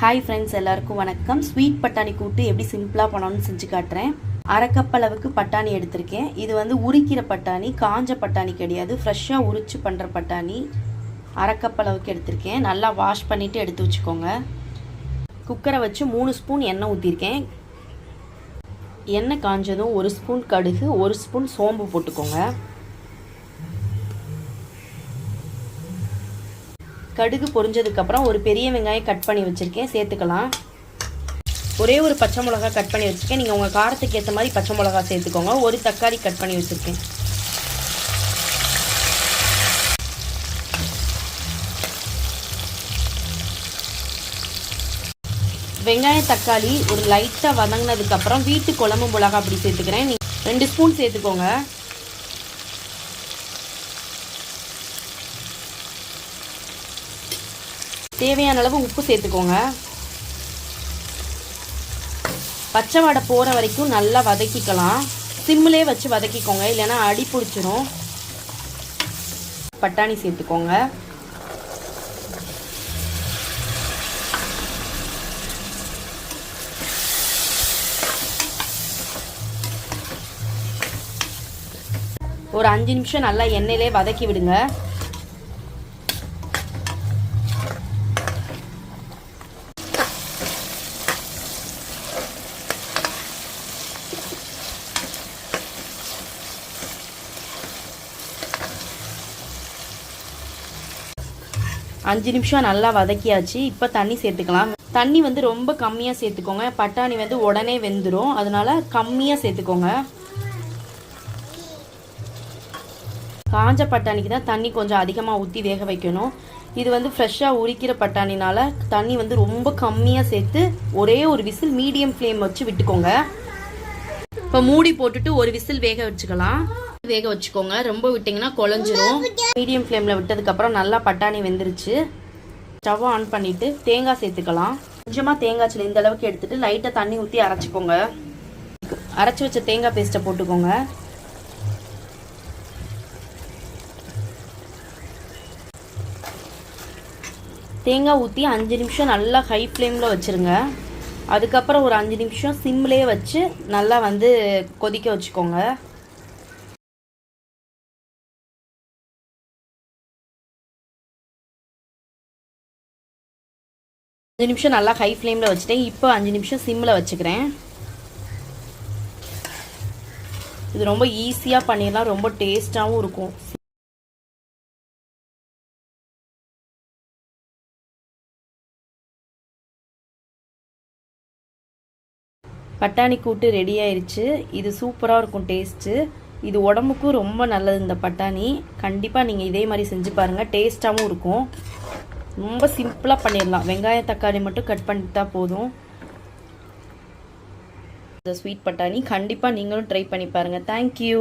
Hi friends எல்லாருக்கும் வணக்கம். Sweet பட்டாணி கூட்டு எப்படி சிம்பிளாக பண்ணணும்னு செஞ்சு காட்டுறேன். அரை கப் அளவுக்கு பட்டாணி எடுத்திருக்கேன். இது வந்து உரிக்கிற பட்டாணி காஞ்ச பட்டாணி கிடையாது. ஃப்ரெஷ்ஷாக உரிச்சு பண்ணுற பட்டாணி அரை கப் அளவுக்கு எடுத்திருக்கேன். நல்லா வாஷ் பண்ணிவிட்டு எடுத்து வச்சுக்கோங்க. குக்கரை வச்சு மூணு ஸ்பூன் எண்ணெய் ஊற்றிருக்கேன் எண்ணெய் காஞ்சதும் ஒரு ஸ்பூன் கடுகு ஒரு ஸ்பூன் சோம்பு போட்டுக்கோங்க. கடுகு பொரிஞ்சதுக்கப்புறம் ஒரு பெரிய வெங்காயம் கட் பண்ணி வச்சுருக்கேன். சேர்த்துக்கலாம். ஒரே ஒரு பச்சை மிளகா கட் பண்ணி வச்சுருக்கேன். நீங்கள் உங்கள் காரத்துக்கு ஏற்ற மாதிரி பச்சை மிளகா சேர்த்துக்கோங்க. ஒரு தக்காளி கட் பண்ணி வச்சுருக்கேன். வெங்காயம் தக்காளி ஒரு லைட்டாக வதங்கினதுக்கப்புறம் வீட்டு குழம்பு மிளகா அப்படி சேர்த்துக்கிறேன். நீ ரெண்டு ஸ்பூன் சேர்த்துக்கோங்க. தேவையான அளவு உப்பு சேர்த்துக்கோங்க. பச்சை வடை போகிற வரைக்கும் நல்லா வதக்கிக்கலாம். சிம்மிலே வச்சு வதக்கிக்கோங்க இல்லைன்னா அடி பிடிச்சிரும். பட்டாணி சேர்த்துக்கோங்க. ஒரு அஞ்சு நிமிஷம் நல்லா எண்ணெயிலே வதக்கி விடுங்க. அஞ்சு நிமிஷம் நல்லா வதக்கியாச்சு. இப்போ தண்ணி சேர்த்துக்கலாம். தண்ணி வந்து ரொம்ப கம்மியாக சேர்த்துக்கோங்க. பட்டாணி வந்து உடனே வெந்துடும் அதனால கம்மியாக சேர்த்துக்கோங்க. காஞ்ச பட்டாணிக்கு தான் தண்ணி கொஞ்சம் அதிகமாக ஊற்றி வேக வைக்கணும். இது வந்து ஃப்ரெஷ்ஷாக உரிக்கிற பட்டாணினால தண்ணி வந்து ரொம்ப கம்மியாக சேர்த்து ஒரே ஒரு விசில் மீடியம் ஃப்ளேம் வச்சு விட்டுக்கோங்க. இப்போ மூடி போட்டுட்டு ஒரு விசில் வேக வச்சுக்கலாம். வேக வச்சுக்கோங்க. ரொம்ப விட்டிங்கன்னா குழஞ்சிரும். மீடியம் ஃப்ளேமில் விட்டதுக்கப்புறம் நல்லா பட்டாணி வெந்துருச்சு. ஸ்டவ் ஆன் பண்ணிவிட்டு தேங்காய் சேர்த்துக்கலாம். கொஞ்சமாக தேங்காய் சில இந்த அளவுக்கு லைட்டாக தண்ணி ஊற்றி அரைச்சிக்கோங்க. அரைச்சி வச்ச தேங்காய் பேஸ்ட்டை போட்டுக்கோங்க. தேங்காய் ஊற்றி அஞ்சு நிமிஷம் நல்லா ஹை ஃப்ளேமில் வச்சுருங்க. அதுக்கப்புறம் ஒரு அஞ்சு நிமிஷம் சிம்லேயே வச்சு நல்லா வந்து கொதிக்க வச்சுக்கோங்க. அஞ்சு நிமிஷம் நல்லா ஹை ஃப்ளேமில் வச்சுட்டேன். இப்போ அஞ்சு நிமிஷம் சிம்மில் வச்சுக்கிறேன். இது ரொம்ப ஈஸியாக பண்ணிடலாம். ரொம்ப டேஸ்ட்டாகவும் இருக்கும். பட்டாணி கூட்டு ரெடி ஆயிடுச்சு இது சூப்பராக இருக்கும் டேஸ்ட்டு இது உடம்புக்கும் ரொம்ப நல்லது இந்த பட்டாணி. கண்டிப்பாக நீங்கள் இதே மாதிரி செஞ்சு பாருங்கள் டேஸ்ட்டாகவும் இருக்கும். ரொம்ப சிம்பிளாக பண்ணிடலாம். வெங்காயம் தக்காளி மட்டும் கட் பண்ணிட்டா போதும். இந்த ஸ்வீட் பட்டாணி கண்டிப்பாக நீங்களும் ட்ரை பண்ணி பாருங்கள் தேங்க்யூ